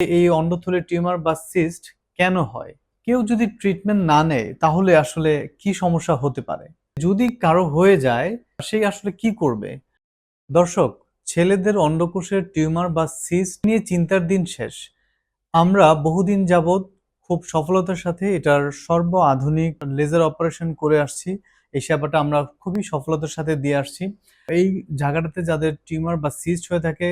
এই অন্ডথলির টিউমার বা সিস্ট কেন হয়? কেউ যদি ট্রিটমেন্ট না নেয়, তাহলে আসলে কি সমস্যা হতে পারে? যদি কারও হয়ে যায় সেই আসলে কি করবে? দর্শক, ছেলেদের অন্ডকোষের টিউমার বা সিস্ট নিয়ে চিন্তার দিন শেষ। আমরা বহুদিন যাবৎ খুব সফলতার সাথে এটার সর্ব আধুনিক লেজার অপারেশন করে আসছি। এই সেবাটা আমরা খুবই সফলতার সাথে দিয়ে আসছি। এই জায়গাটাতে যাদের টিউমার বা সিস্ট হয়ে থাকে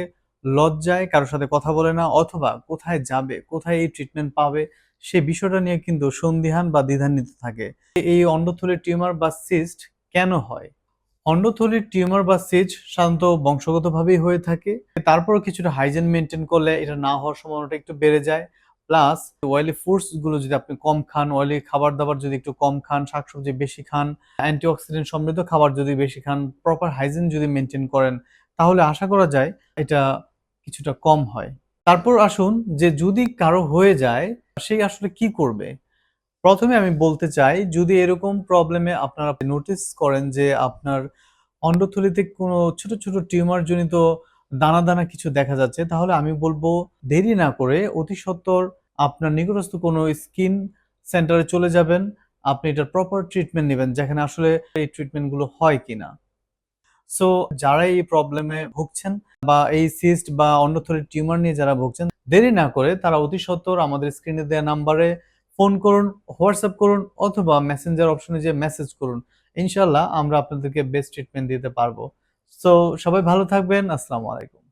লজ্জায় কারোর সাথে কথা বলে না অথবা কোথায় যাবে, কোথায় এই ট্রিটমেন্ট পাবে, সে বিষয়টা নিয়ে কিন্তু সন্দিহান বা দ্বিধান্বিত থাকে। এই অন্ডথলির টিউমার বা সিস্ট কেন হয়? অন্ডথলির টিউমার বা সিস্ট সাধারণত বংশগতভাবেই হয়ে থাকে। তারপরও কিছুটা হাইজেন মেনটেন করলে এটা না হওয়ার সম্ভাবনাটা একটু বেড়ে যায়। প্লাস অয়েলি ফুডসগুলো যদি আপনি কম খান অয়েলি খাবার দাবার যদি একটু কম খান, শাকসবজি বেশি খান অ্যান্টিঅক্সিডেন্ট সমৃদ্ধ খাবার যদি বেশি খান প্রপার হাইজিন যদি মেনটেন করেন, তাহলে আশা করা যায় এটা কিছুটা কম হয়। তারপর আসুন যে যদি কারও হয়ে যায় সেই আসলে কি করবে? প্রথমে আমি বলতে চাই, যদি এরকম প্রবলেমে আপনারা নোটিস করেন যে আপনার অন্ডথলিতে কোনো ছোট ছোট টিউমার জনিত দানা দানা কিছু দেখা যাচ্ছে, তাহলে আমি বলব দেরি না করে অতি সত্বর আপনার নিকটস্থ কোনো স্কিন সেন্টারে চলে যাবেন। আপনি এটার প্রপার ট্রিটমেন্ট নেবেন, যেখানে আসলে এই ট্রিটমেন্টগুলো হয় কিনা। সো যারা এই প্রবলেমে ভুগছেন বা এই সিস্ট বা অন্য অন্ডথলির টিউমার নিয়ে যারা ভুগছেন, দেরি না করে তারা অতি সত্বর আমাদের স্ক্রিনে দেওয়া নাম্বারে ফোন করুন হোয়াটসঅ্যাপ করুন অথবা মেসেঞ্জার অপশনে যে মেসেজ করুন। ইনশাল্লাহ আমরা আপনাদেরকে বেস্ট ট্রিটমেন্ট দিতে পারব। সো সবাই ভালো থাকবেন। আসসালামু আলাইকুম।